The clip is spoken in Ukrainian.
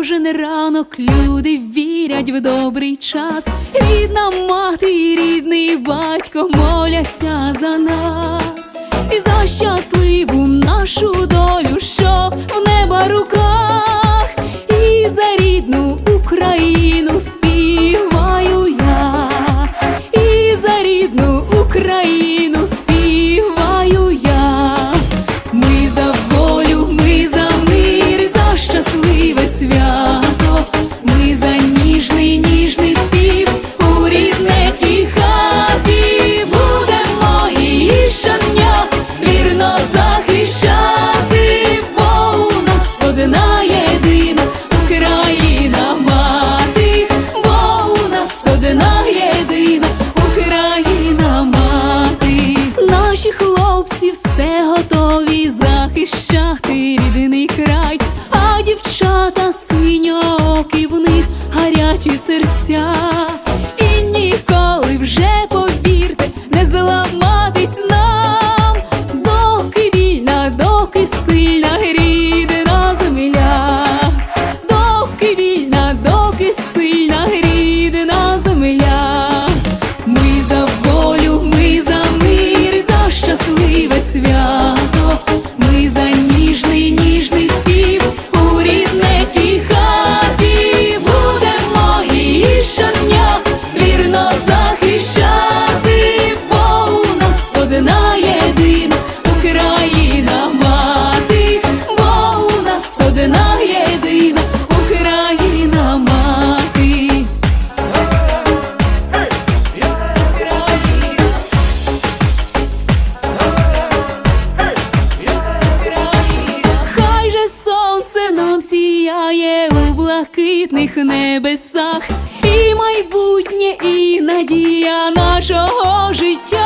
кожен ранок люди вірять в добрий час. Рідна мати і рідний батько моляться за нас. І за щасливу нашу долю, захищати рідний край, а дівчата синьокі в них гарячі серця. І ніколи вже повірте, не зламатись нам, доки вільна, доки сильна рідна земля, доки вільна, доки сильна рідна земля. Ми за волю, ми за мир, за щасливе свято, сяє у блакитних небесах, і майбутнє, і надія нашого життя.